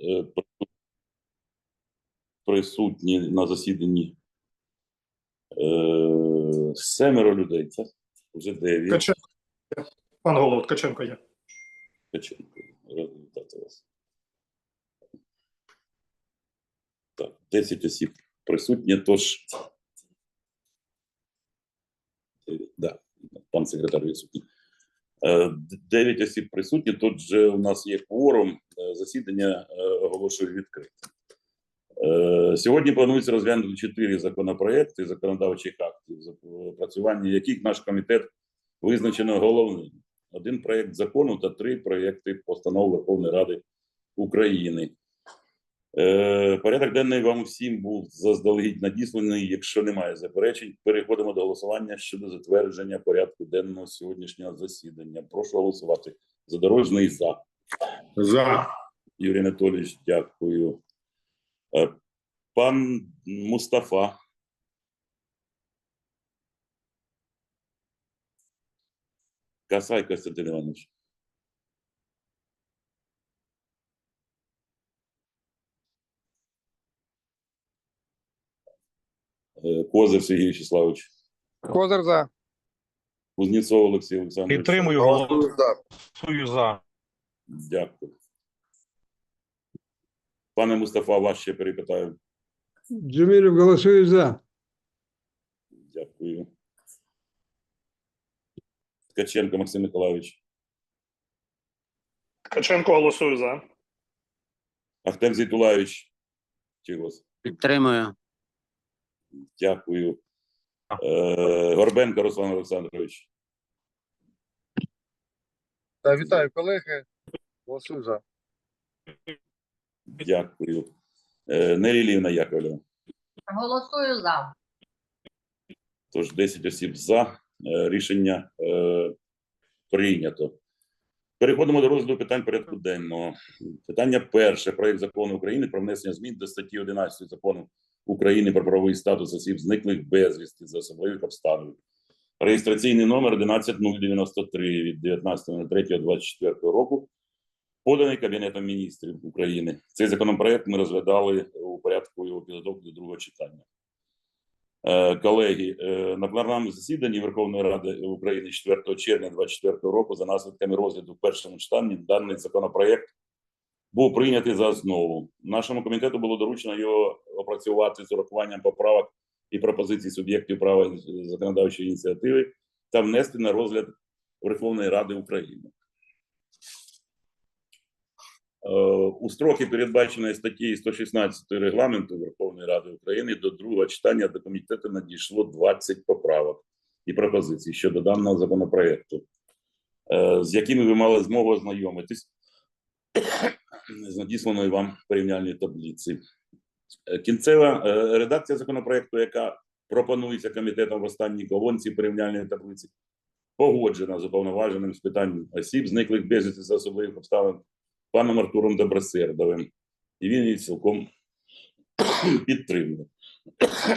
е, присутні на засіданні е, семеро людей. Це вже дев'ять. Ткаченко. Пан голово, Ткаченко є. Ткаченко. Результати у вас. Так, 10 осіб присутні, тож. Да, пан секретар відсутній. Е, Дев'ять осіб присутні. Тут же у нас є кворум. Е, Засідання е, оголошую відкритим. Сьогодні планується розглянути чотири законопроекти законодавчих актів, запрацювання яких наш комітет визначено головним один проєкт закону та три проєкти постанов Верховної Ради України. Е, порядок денний вам всім був заздалегідь надісланий. Якщо немає заперечень, переходимо до голосування щодо затвердження порядку денного сьогоднішнього засідання. Прошу голосувати. Задорожний за. За. Юрій Анатолійович, дякую. Е, Пан Мустафа. Касай Костянтин Іванович. Козир Сергій Вячеславович. Козир за. Кузнєцов Олексій Олександрович. Підтримую, голосую за. Дякую. Пане Мустафа, вас ще перепитаю. Джемілів голосує за. Дякую. Ткаченко Максим Миколайович. Ткаченко голосую за. Ахтем Зітулаєвич. Чогось. Підтримую. Дякую. Е, Горбенко Руслан Олександрович. Та вітаю колеги. Голосую за. Дякую. Е, Нелі Лівна Яковлева. Голосую за. Тож 10 осіб за. Е, Рішення е, прийнято. Переходимо до розгляду питань порядку денного. Питання перше. Проект закону України про внесення змін до статті 11 закону України про правовий статус осіб зниклих безвісти за особливих обставин. Реєстраційний номер 11093 від 19.03.24 року. Поданий Кабінетом міністрів України. Цей законопроект ми розглядали у порядку його підготовки до другого читання. Е, Колеги, е, на пленарному засіданні Верховної Ради України 4 червня 2024 року за наслідками розгляду в першому читанні даний законопроект був прийнятий за основу. Нашому комітету було доручено його опрацювати з урахуванням поправок і пропозицій суб'єктів права законодавчої ініціативи та внести на розгляд Верховної Ради України. Е, У строки передбаченої статті 116 регламенту Верховної Ради України до другого читання до комітету надійшло 20 поправок і пропозицій щодо даного законопроекту, е, з якими ви мали змогу ознайомитись з надісланої вам порівняльної таблиці. Е, Кінцева е, редакція законопроекту, яка пропонується комітетом в останній колонці порівняльної таблиці, погоджена з уповноваженим з питань осіб, зниклих безвісти за особливих обставин паном Артуром Добросердовим. І він її цілком підтримує.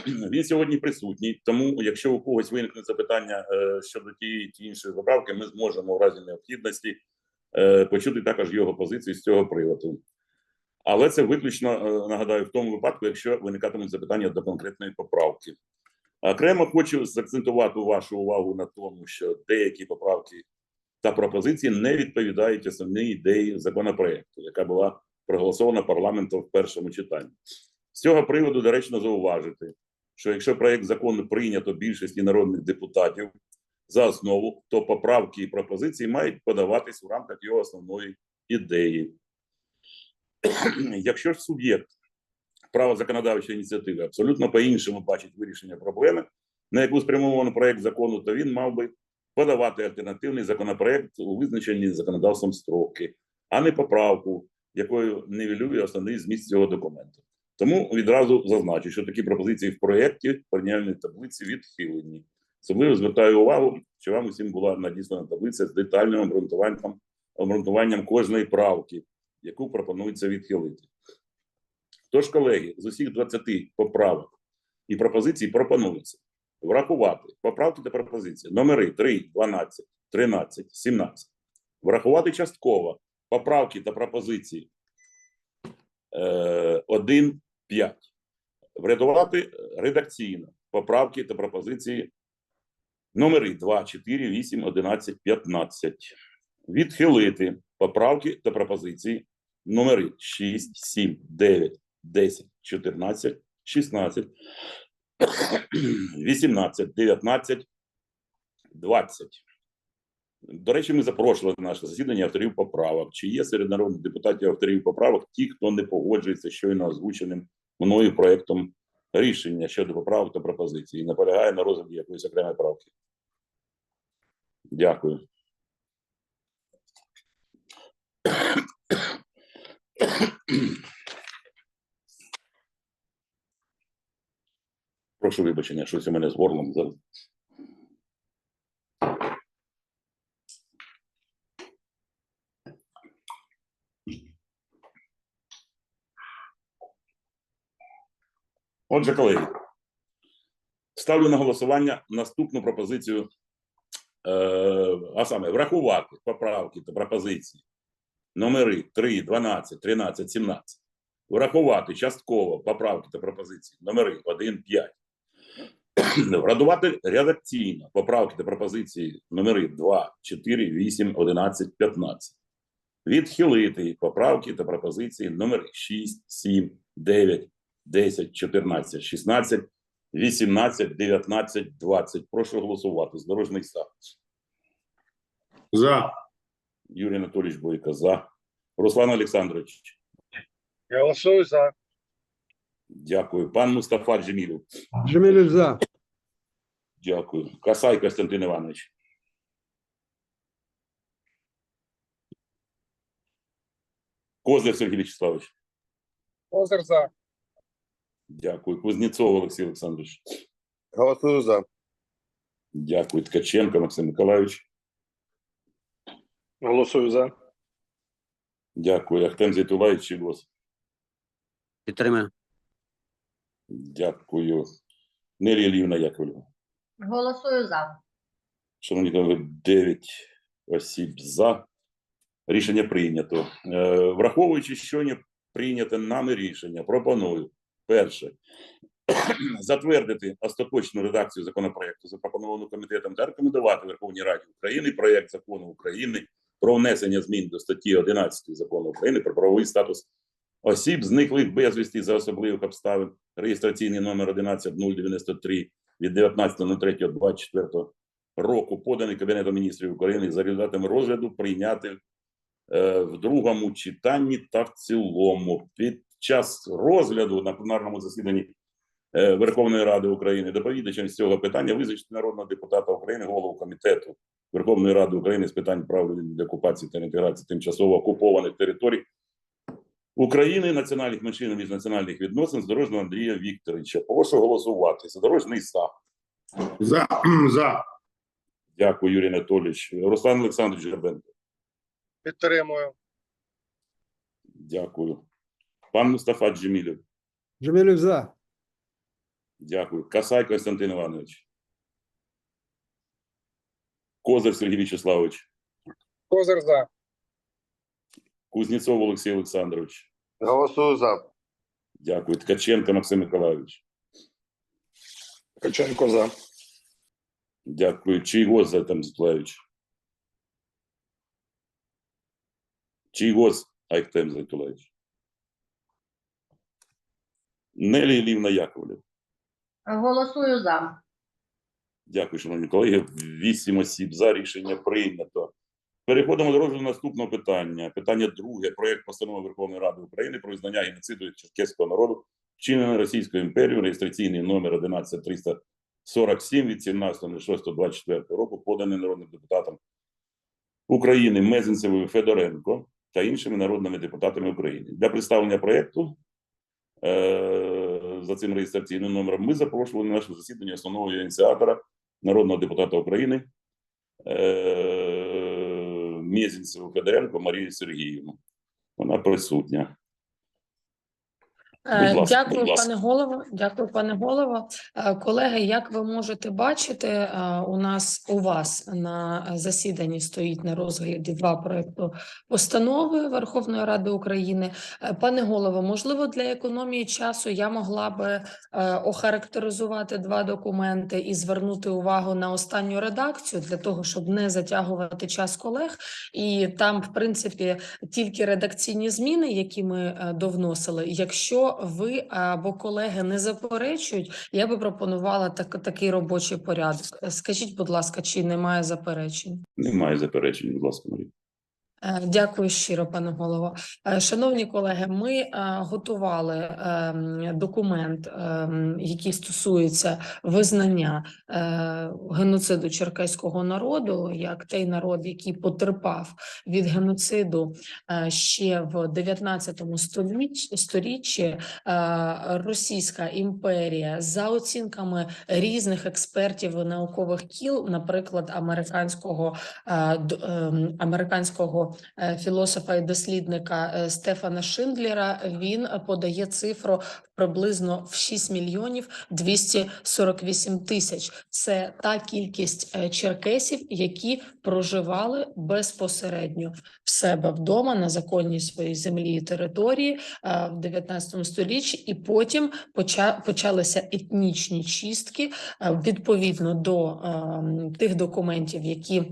Він сьогодні присутній, тому якщо у когось виникне запитання е, щодо тієї чи іншої поправки, ми зможемо в разі необхідності почути також його позицію з цього приводу. Але це виключно е, нагадаю в тому випадку, якщо виникатимуть запитання до конкретної поправки. Окремо хочу закцентувати вашу увагу на тому, що деякі поправки та пропозиції не відповідають основній ідеї законопроекту, яка була проголосована парламентом в першому читанні. З цього приводу доречно зауважити, що якщо проект закону прийнято більшості народних депутатів за основу, то поправки і пропозиції мають подаватись у рамках його основної ідеї. Якщо ж суб'єкт права законодавчої ініціативи абсолютно по-іншому бачить вирішення проблеми, на яку спрямовано проект закону, то він мав би подавати альтернативний законопроект у визначені законодавством строки, а не поправку, якою нівелює основний зміст цього документу. Тому відразу зазначу, що такі пропозиції в проєкті порівняльної таблиці відхилені. Особливо звертаю увагу, що вам усім була надіслана таблиця з детальним обґрунтуванням, обґрунтуванням кожної правки, яку пропонується відхилити. Тож, колеги, з усіх 20 поправок і пропозицій пропонується врахувати поправки та пропозиції номери 3, 12, 13, 17. Врахувати частково поправки та пропозиції е, 1.5. Врятувати редакційно поправки та пропозиції номери 2, 4, 8, 11, 15. Відхилити поправки та пропозиції номери 6, 7, 9, 10, 14, 16, 18, 19, 20. До речі, ми запрошували на наше засідання авторів поправок. Чи є серед народних депутатів авторів поправок ті, хто не погоджується щойно озвученим мною проектом рішення щодо поправок та пропозицій наполягає на розгляді якоїсь окремої правки? Дякую. Прошу вибачення, щось у мене з горлом зараз. Отже, колеги, ставлю на голосування наступну пропозицію, е, а саме врахувати поправки та пропозиції номери 3, 12, 13, 17. Врахувати частково поправки та пропозиції номери 1, 5. Врахувати редакційно поправки та пропозиції номери 2, 4, 8, 11, 15. Відхилити поправки та пропозиції номери 6, 7, 9, 10, 14, 16, 18, 19, 20. Прошу голосувати. З дорожніх статус. За. Юрій Анатолійович Бойко за. Руслан Олександрович. Я голосую за. Дякую. Пан Мустафа Джемілів. Джемілєв за. Дякую. Касай Костянтин Іванович. Козир Сергій Вячеславович. Козир за. Дякую. Кузнєцов Олексій Олександрович. Голосую за. Дякую. Ткаченко Максим Миколайович. Голосую за. Дякую. Ахтем Зайтулаєвич Чигос. Підтримую. Дякую. Нелі Лівна Яковлєва. Голосую за. Шановні колеги, 9 осіб за. Рішення прийнято. Е, Враховуючи щойно прийняте нами рішення, пропоную перше затвердити остаточну редакцію законопроекту, запропоновану комітетом, та рекомендувати Верховній Раді України проєкт закону України про внесення змін до статті 11 закону України про правовий статус осіб, зниклих безвісті за особливих обставин, реєстраційний номер 11093 від 19.03.24 року, поданий Кабінетом міністрів України за результатами розгляду, прийняти е, в другому читанні та в цілому. Під час розгляду на пленарному засіданні е, Верховної Ради України доповідачем з цього питання визначити народного депутата України, голову комітету Верховної Ради України з питань прав людини, окупації та інтеграції тимчасово окупованих територій України, національних меншин і міжнаціональних відносин Задорожного Андрія Вікторовича. Прошу голосувати. Задорожний СА. За. За. Дякую, Юрій Анатолійович. Руслан Олександрович Жербенко. Підтримую. Дякую. Пан Мустафа Джемілєв. Джемілєв за. Дякую. Касай Константин Іванович. Козир Сергій Вячеславович. Козир за. Кузнєцов Олексій Олександрович. Голосую за. Дякую. Ткаченко Максим Миколайович. Ткаченко за. Дякую. Чийгоз Зайтам Зітлаєвич. Чийгоз Айктем Зайтулаєвич. Нелі Лівна Яковлев. Голосую за. Дякую, шановні колеги. Вісім осіб за рішення прийнято. Переходимо до розгляду наступного питання. Питання друге. Проєкт постанови Верховної Ради України про визнання геноциду черкеського народу, вчиненого Російською імперією, реєстраційний номер 11347 від 17.06.24 року, поданий народним депутатом України Мезенцевою Федоренко та іншими народними депутатами України. Для представлення проєкту за цим реєстраційним номером ми запрошували на наше засідання основного ініціатора народного депутата України е, Мєзінцеву Федоренко Марію Сергіївну. Вона присутня. Е, ласка, Дякую, пане голово. Дякую, пане голово. Е, Колеги, як ви можете бачити, е, у нас у вас на засіданні стоїть на розгляді два проекту постанови Верховної Ради України. Пане голово, можливо, для економії часу я могла би охарактеризувати два документи і звернути увагу на останню редакцію для того, щоб не затягувати час колег. І там, в принципі, тільки редакційні зміни, які ми довносили. Якщо ви або колеги не заперечують, я би пропонувала так, такий робочий порядок. Скажіть, будь ласка, чи немає заперечень? Немає заперечень, будь ласка, Марія. Е, Дякую щиро, пане голово. Е, Шановні колеги, ми е, готували ем, документ, ем, який стосується визнання геноциду черкеського народу як той народ, який потерпав від геноциду ще в 19 столітті, сторіччі. Російська імперія за оцінками різних експертів наукових кіл, наприклад, американського ем, американського філософа і дослідника е, Стефана Шиндлера. Він е, подає цифру приблизно в 6 мільйонів 248 тисяч. Це та кількість е, черкесів, які проживали безпосередньо в себе вдома на законній своїй землі і території е, в 19 столітті, і потім поча- почалися етнічні чистки е, відповідно до е, тих документів, які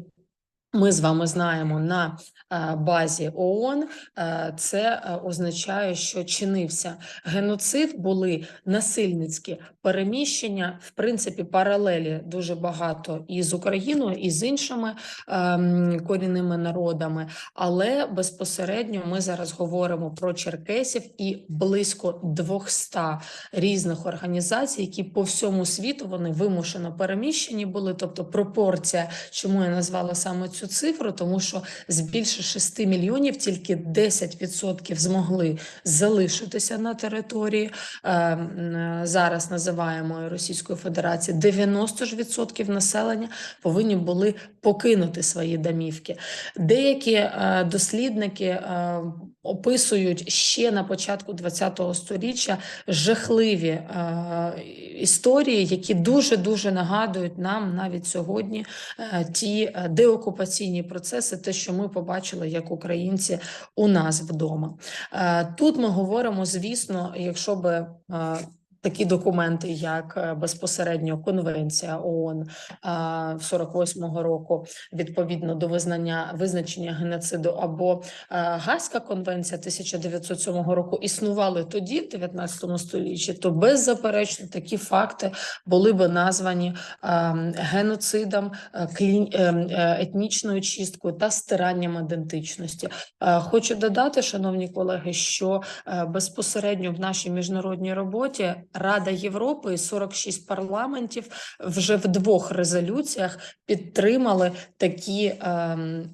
ми з вами знаємо на е, базі ООН, е, це е, означає, що чинився геноцид, були насильницькі переміщення, в принципі, паралелі дуже багато і з Україною, і з іншими ем, корінними народами. Але безпосередньо ми зараз говоримо про черкесів і близько 200 різних організацій, які по всьому світу вони вимушено переміщені були. Тобто пропорція, чому я назвала саме цю цифру, тому що з більше 6 мільйонів тільки 10% змогли залишитися на території е, зараз називаємої Російської Федерації. 90 ж відсотків населення повинні були покинути свої домівки. Деякі е, дослідники е, описують ще на початку ХХ століття жахливі е, історії, які дуже дуже нагадують нам навіть сьогодні е, ті е, деокупаційні процеси, те, що ми побачили як українці у нас вдома. Е, Тут ми говоримо, звісно, якщо би. е, Такі документи, як е, безпосередньо Конвенція ООН е, 48-го року, відповідно до визнання визначення геноциду, або е, Гаазька конвенція 1907 року існували тоді, в 19 столітті, то беззаперечно такі факти були би названі е, геноцидом, е, клін, е, е, етнічною чисткою та стиранням ідентичності. Хочу додати, шановні колеги, що безпосередньо в нашій міжнародній роботі Рада Європи і 46 парламентів вже в двох резолюціях підтримали такі. ем,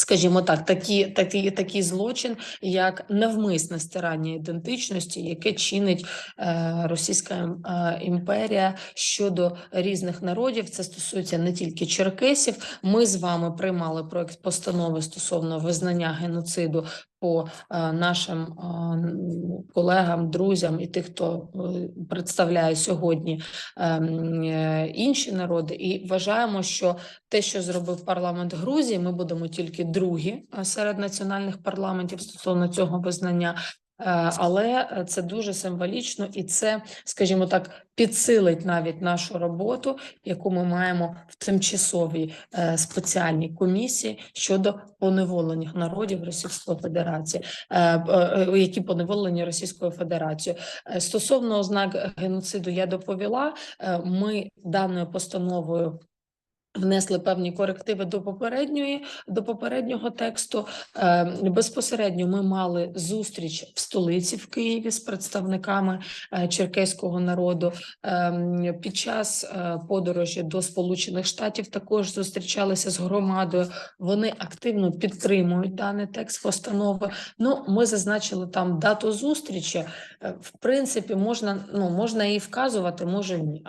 Скажімо так, такі, такі, такий злочин, як навмисне стирання ідентичності, яке чинить е, Російська е, імперія щодо різних народів. Це стосується не тільки черкесів. Ми з вами приймали проект постанови стосовно визнання геноциду по е, нашим е, колегам, друзям і тих, хто е, представляє сьогодні е, м, е, інші народи, і вважаємо, що те, що зробив парламент Грузії, ми будемо тільки другі серед національних парламентів стосовно цього визнання. Е, Але е, це дуже символічно, і це, скажімо так, підсилить навіть нашу роботу, яку ми маємо в тимчасовій е, спеціальній комісії щодо поневолених народів Російської Федерації, які поневолені Російською Федерацією. Стосовно ознак геноциду, я доповіла. Ми даною постановою. Внесли певні корективи до попередньої до попереднього тексту. Е, безпосередньо ми мали зустріч в столиці в Києві з представниками е, черкеського народу. Ем, Під час е, подорожі до Сполучених Штатів також зустрічалися з громадою. Вони активно підтримують даний текст постанови. Ну, ми зазначили там дату зустрічі. Е, В принципі, можна ну можна і вказувати, може ні.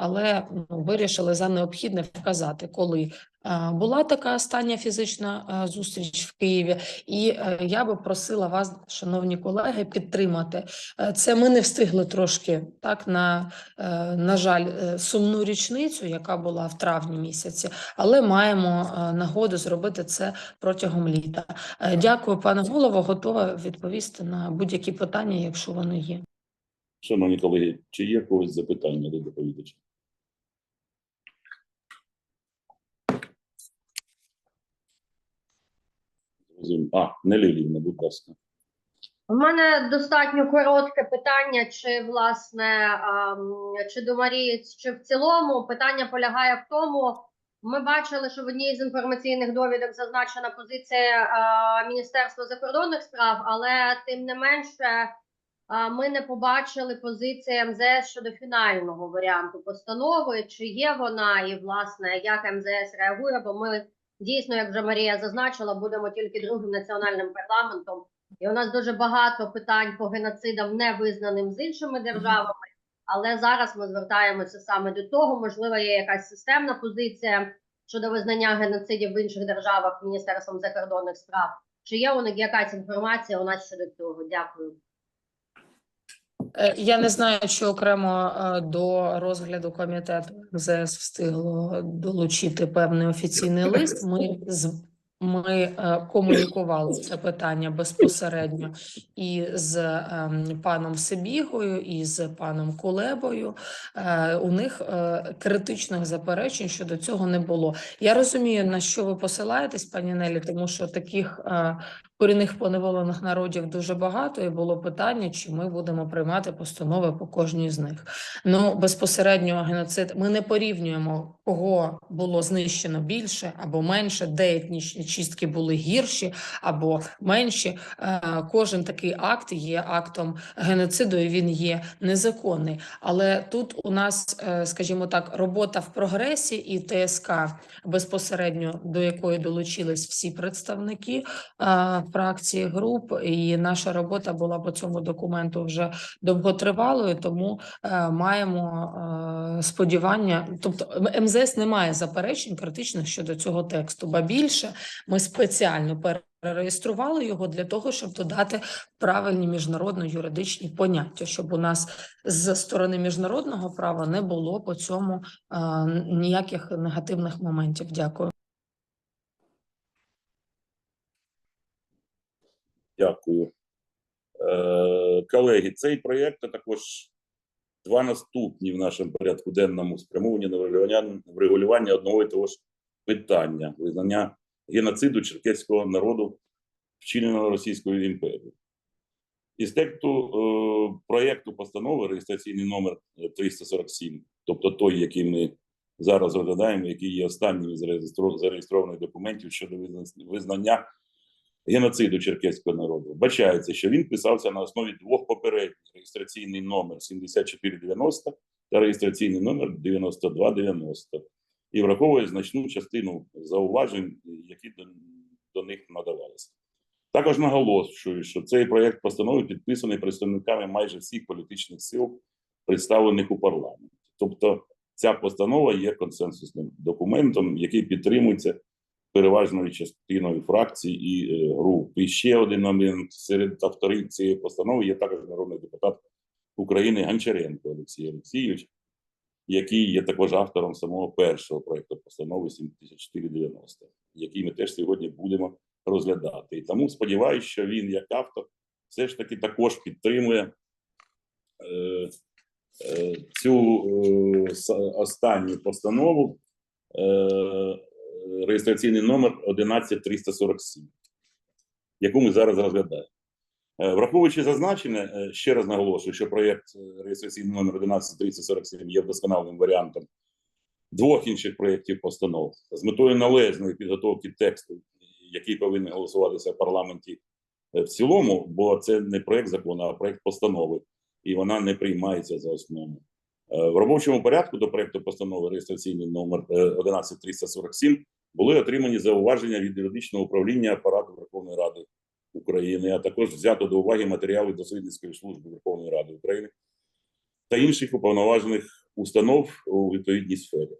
Але ну, вирішили за необхідне вказати, коли Е, Була така остання фізична е, зустріч в Києві, і е, я би просила вас, шановні колеги, підтримати. Це ми не встигли трошки так на, на жаль, сумну річницю, яка була в травні місяці, але маємо нагоду зробити це протягом літа. Дякую, пане голово. Готова відповісти на будь-які питання, якщо вони є. Шановні колеги, чи є когось запитання до доповідача? А, Нелі Лівна, будь ласка. У мене достатньо коротке питання, чи власне ем, чи до Марії, чи в цілому питання полягає в тому. Ми бачили, що в одній з інформаційних довідок зазначена позиція е, Міністерства закордонних справ, але тим не менше е, ми не побачили позиції МЗС щодо фінального варіанту постанови. Чи є вона, і власне як МЗС реагує? Бо ми дійсно, як вже Марія зазначила, будемо тільки другим національним парламентом. І у нас дуже багато питань по геноцидам не визнаним з іншими державами. Але зараз ми звертаємося саме до того. Можливо, є якась системна позиція щодо визнання геноцидів в інших державах Міністерством закордонних справ. Чи є у них якась інформація у нас щодо цього? Дякую. Е, Я не знаю, чи окремо е, до розгляду комітету МЗС встигло долучити певний офіційний лист. Ми ми е, комунікували це питання безпосередньо і з ем, паном Сибігою, і з паном Кулебою. Е, У них е, критичних заперечень щодо цього не було. Я розумію, на що ви посилаєтесь, пані Нелі, тому що таких корінних поневолених народів дуже багато, і було питання, чи ми будемо приймати постанови по кожній з них. Ну безпосередньо геноцид. Ми не порівнюємо, кого було знищено більше або менше, де етнічні чистки були гірші або менші. Е, Кожен такий акт є актом геноциду, і він є незаконний. Але тут у нас, е, скажімо так, робота в прогресі і ТСК безпосередньо до якої долучились всі представники е, фракції груп, і наша робота була по цьому документу вже довготривалою, тому маємо сподівання. Тобто МЗС не має заперечень критичних щодо цього тексту. Ба більше ми спеціально перереєстрували його для того, щоб додати правильні міжнародно-юридичні поняття, щоб у нас з сторони міжнародного права не було по цьому е, ніяких негативних моментів. Дякую. Дякую. Е, колеги, цей проєкт, а також два наступні в нашому порядку денному спрямовані на врегулювання одного і того ж питання визнання геноциду черкеського народу, вчиненого Російською імперією. Із тексту е, проєкту постанови реєстраційний номер е, 347, тобто той, який ми зараз розглядаємо, який є останнім із зареєстрованих документів щодо визнання геноциду черкеського народу. Вбачається, що він писався на основі двох попередніх реєстраційний номер 7490 та реєстраційний номер 9290 і враховує значну частину зауважень, які до, до них надавалися. Також наголошую, що цей проєкт постанови підписаний представниками майже всіх політичних сил, представлених у парламенті. Тобто, ця постанова є консенсусним документом, який підтримується переважною частиною фракцій і е, груп. І ще один момент серед авторів цієї постанови є також народний депутат України Гончаренко Олексій Олексійович, який є також автором самого першого проекту постанови 7490, який ми теж сьогодні будемо розглядати. І тому сподіваюся, що він, як автор, все ж таки також підтримує е, е, цю е, останню постанову. Е, реєстраційний номер 11347, яку ми зараз розглядаємо. Е, Враховуючи зазначене, е, ще раз наголошую, що проєкт е, реєстраційний номер 11347 є вдосконаленим варіантом двох інших проєктів постанов з метою належної підготовки тексту, який повинен голосуватися в парламенті в цілому, бо це не проєкт закону, а проєкт постанови, і вона не приймається за основу. В робочому порядку до проекту постанови реєстраційний номер е, 11347 були отримані зауваження від юридичного управління апарату Верховної Ради України, а також взято до уваги матеріали дослідницької служби Верховної Ради України та інших уповноважених установ у відповідній сфері.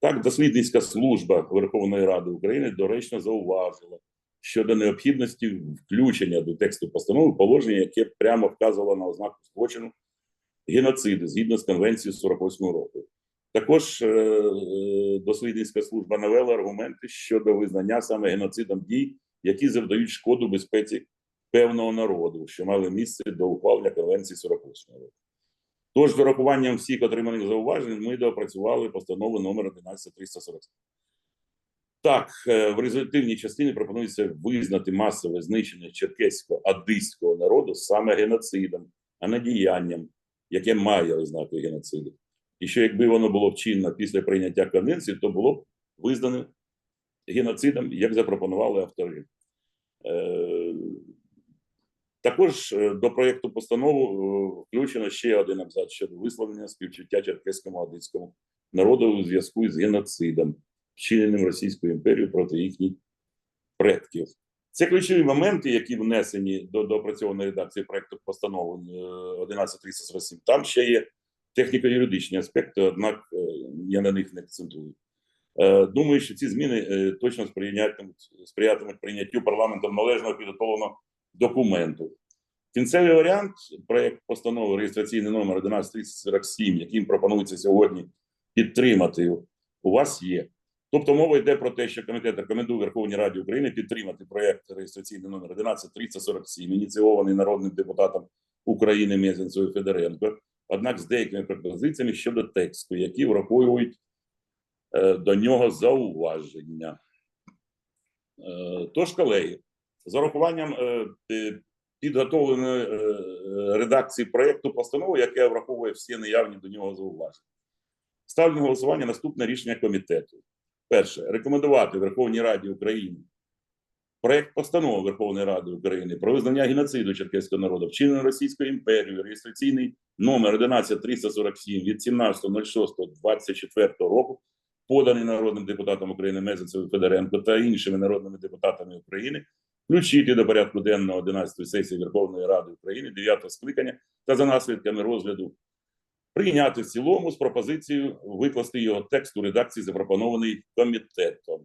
Так, дослідницька служба Верховної Ради України доречно зауважила щодо необхідності включення до тексту постанови положення, яке прямо вказувало на ознаку злочину геноциду згідно з конвенцією 48 року. Також е, е, дослідницька служба навела аргументи щодо визнання саме геноцидом дій, які завдають шкоду безпеці певного народу, що мали місце до ухвалення конвенції 48 року. Тож, з урахуванням всіх отриманих зауважень, ми доопрацювали постанову номер 11347. Так, е, в результативній частині пропонується визнати масове знищення черкесько-адиського народу саме геноцидом, а не діянням, яке має ознаки геноциду. І що якби воно було вчинено після прийняття конвенції, то було б визнано геноцидом, як запропонували автори. Е, також е, до проєкту постанови е, включено ще один абзац щодо висловлення співчуття черкеському адицькому народу у зв'язку з геноцидом, вчиненим Російською імперією проти їхніх предків. Це ключові моменти, які внесені до доопрацьованої редакції проекту постанови е, 11347. Там ще є техніко-юридичні аспекти, однак я на них не акцентую. Е, Думаю, що ці зміни е, точно сприятимуть, сприятимуть прийняттю парламентом належного підготовленого документу. Кінцевий варіант проект постанови реєстраційний номер 11347, яким пропонується сьогодні підтримати, у вас є. Тобто мова йде про те, що комітет рекомендує Верховній Раді України підтримати проект реєстраційний номер 11347, ініційований народним депутатом України Мезенцевою Федоренко, однак з деякими пропозиціями щодо тексту, які враховують до нього зауваження. Е, Тож, колеги, з урахуванням е, е, підготовленої е, е, редакції проєкту постанови, яке враховує всі наявні до нього зауваження. Ставлю на голосування наступне рішення комітету. Перше, рекомендувати Верховній Раді України проект постанови Верховної Ради України про визнання геноциду черкеського народу, вчиненого Російською імперією, реєстраційний номер 11347 від 17.06.24 року, поданий народним депутатом України Мезенцевою Федоренко та іншими народними депутатами України, включити до порядку денного 11 сесії Верховної Ради України 9 скликання та за наслідками розгляду прийняти в цілому з пропозицією викласти його текст у редакції, запропонований комітетом.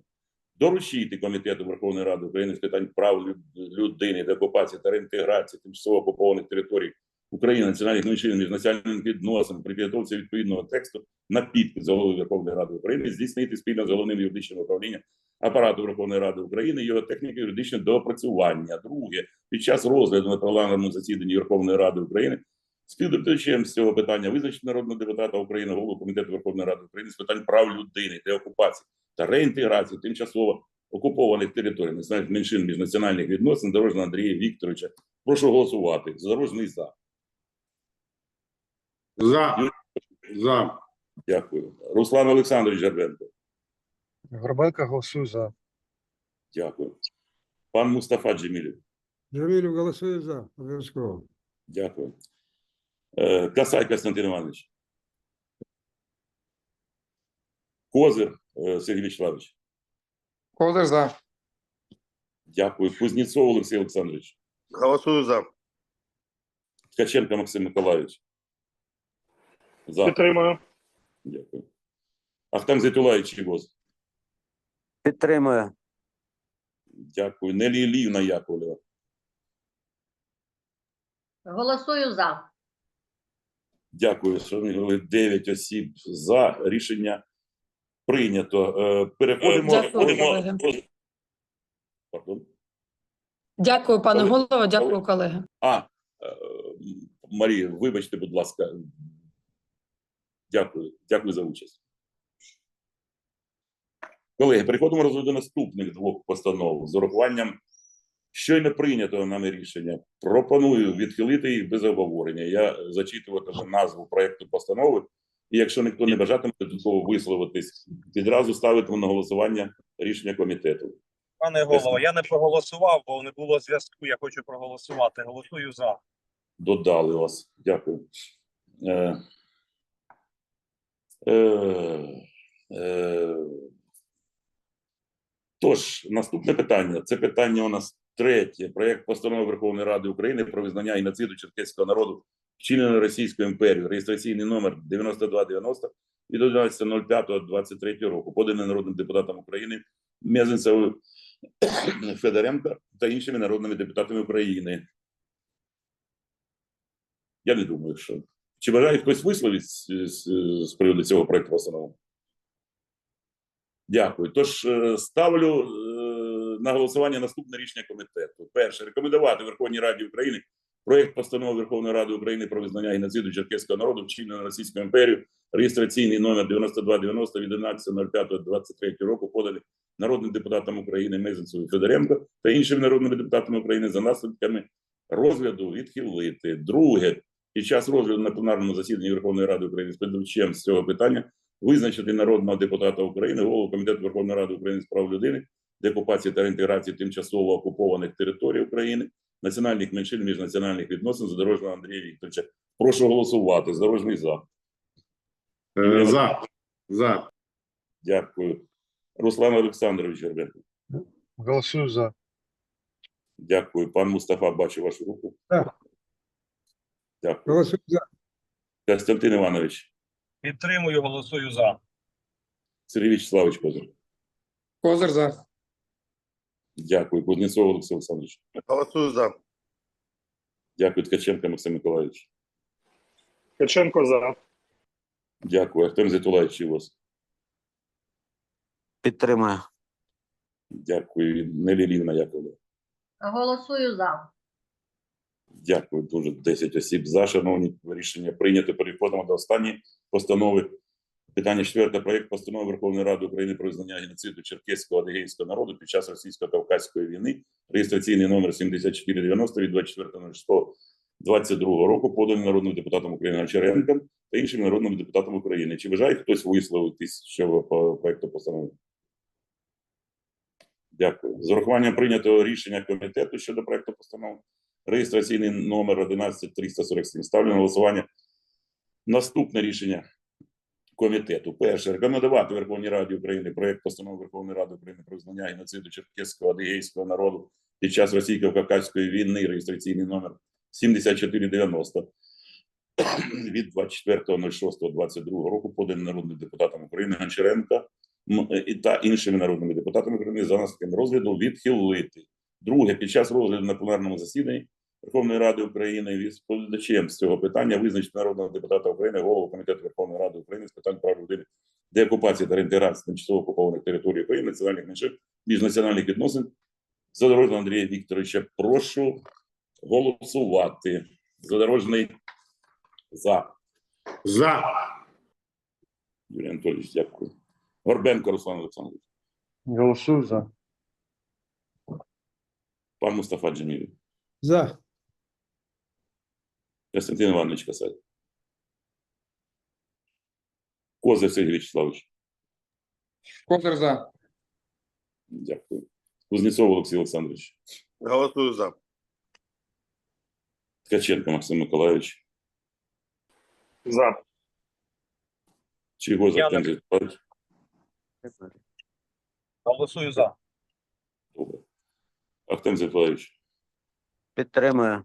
Доручити комітету Верховної Ради України з питань прав люд- людини, деокупації та реінтеграції тимчасово окупованих територій України, національних меншин, міжнаціональних відносин при підготовці відповідного тексту на підпис голови Верховної Ради України здійснити спільно з головним юридичним управлінням апарату Верховної Ради України його техніко-юридичне доопрацювання. Друге, під час розгляду на парламентному засіданні Верховної Ради України співдоповідачем з цього питання визначити народного депутата України, голову комітету Верховної Ради України з питань прав людини, деокупації та реінтеграції тимчасово окупованих територій національних меншин міжнаціональних відносин Дорожного Андрія Вікторовича. Прошу голосувати. Задорожний за. За. За. Дякую. Руслан Олександрович Жербенко. Горбенко голосую за. Дякую. Пан Мустафа Джемілів. Джамілів голосує за. Обов'язково. Дякую. Е, Касай Костянтин Іванович. Козир е, Сергій Вячеславович. Козир за. Дякую. Кузнєцов Олексій Олександрович. Голосую за. Ткаченко Максим Миколаївич. За. Підтримую. Дякую. Ахтам Зетулаївич Чігоз. Підтримую. Дякую. Нелі Іліївна Яковлева. Голосую за. Дякую, шановні колеги. 9 осіб за. Рішення прийнято. Е, Переходимо. Дякую, переходимо- колеги. Пардон. Дякую, пане Коли- голово. Дякую, колеги. А, е, Марія, вибачте, будь ласка. Дякую. Дякую за участь. Колеги, переходимо до розгляду наступних двох постанов з урахуванням щойно прийнятого нами рішення. Пропоную відхилити їх без обговорення. Я зачитуватиму назву проекту постанови, і якщо ніхто не бажатиме додатково висловитись, відразу ставитиму на голосування рішення комітету. Пане голово, я не проголосував, бо не було зв'язку. Я хочу проголосувати. Голосую за. додали вас. Дякую. Е, е, тож, наступне питання. Це питання у нас третє. Проєкт постанови Верховної Ради України про визнання геноциду черкеського народу вчиненого Російською імперією. Реєстраційний номер 9290 від 11.05.23 року, поданий народним депутатом України Мезенцевою Федоренко та іншими народними депутатами України. Я не думаю, що. Чи бажає хтось висловитись з, приводу цього проекту постанови? Дякую. Тож е, ставлю е, на голосування наступне рішення комітету. Перше рекомендувати Верховній Раді України проект постанови Верховної Ради України про визнання геноциду черкеського народу, вчиненого Російською імперією, реєстраційний номер 9290 від 11.05.23 року, поданий народним депутатом України Мезенцевою Федоренко та іншими народними депутатами України за наслідками розгляду відхилити. Друге, під час розгляду на пленарному засіданні Верховної Ради України з сподівачем з цього питання визначити народного депутата України, голову комітету Верховної Ради України з прав людини, деокупації та реінтеграції тимчасово окупованих територій України, національних меншин, міжнаціональних відносин задорожного Андрія Вікторовича. Прошу голосувати. Задорожний за. Е, За. За. Дякую. Руслан Олександрович Горбенко. Голосую за. Дякую. Пан Мустафа, бачу вашу руку. Так. Дякую. Голосую за. Костянтин Іванович, Підтримую, голосую за. Сергій Вячеславович Козир. Козир за. Дякую. Кузнєцов Олексій Олександрович. Голосую за. Дякую. Ткаченко Максим Миколаївич. Ткаченко за. Дякую. Артем Зетулаєвич Чивос. Підтримую. Дякую. Нелі Лівна Яковлeva. Голосую за. Дякую. Дуже 10 осіб за. Шановні, рішення прийнято. Переходимо до останньої постанови. Питання четверте. Проєкт постанови Верховної Ради України про визнання геноциду черкеського адигейського народу під час російсько-кавказької війни. Реєстраційний номер 7490 від 24.06.22 року, поданий народним депутатом України Гончаренком та іншими народними депутатами України. Чи бажає хтось висловитись щодо по проекту постанови? Дякую. З урахуванням прийнятого рішення комітету щодо проекту постанови. Реєстраційний номер 11347. Ставлю на голосування наступне рішення комітету. Перше, рекомендувати Верховній Раді України проект постанови Верховної Ради України про визнання геноциду черкеського адигейського народу під час російсько-кавказької війни, реєстраційний номер 7490 від 24.06.22 року, поданий народним депутатом України Гончаренка та іншими народними депутатами України за наслідками розгляду відхилити. Друге, під час розгляду на пленарному засіданні Верховної Ради України відповідачем з цього питання визначити народного депутата України, голову комітету Верховної Ради України з питань прав людини, деокупації та реінтеграції тимчасово окупованих територій України, національних меншин, міжнаціональних відносин. Задорожного Андрія Вікторовича, прошу голосувати. Задорожний за. За. Юрій Анатолійович, дякую. Горбенко Руслан Олександрович. Голосую за. Пан Мустафа Джемілів. За. Костянтин Іванович Касай. Козир Сергій Вячеславович. Козир за. Дякую. Кузнєцов Олексій Олександрович. Голосую за. Ткаченко Максим Миколаївич. За. Артем не- Голосую за. Добре. Артем Зітпарович. Підтримую.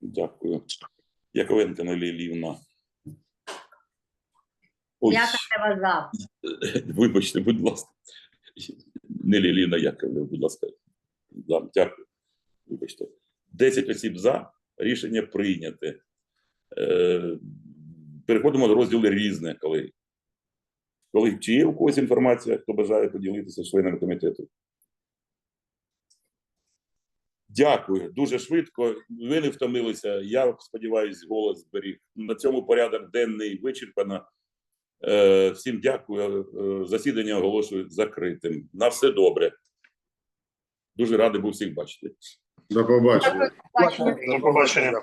Дякую. Яковенко Нелі Лівна. Ой, Я тебе за. вибачте, будь ласка. Нелі Лівна Яковлeva, будь ласка. Да, дякую. Вибачте. 10 осіб за. Рішення прийняте. Е, переходимо до розділу різне, колеги. Колеги, чи є у когось інформація, хто бажає поділитися з членами комітету? Дякую, дуже швидко. Ви не втомилися. Я сподіваюся, голос зберіг. На цьому порядок денний вичерпано. Е, всім дякую. Е, засідання оголошую закритим. На все добре. Дуже радий був всіх бачити. До побачення. Бачення. До побачення.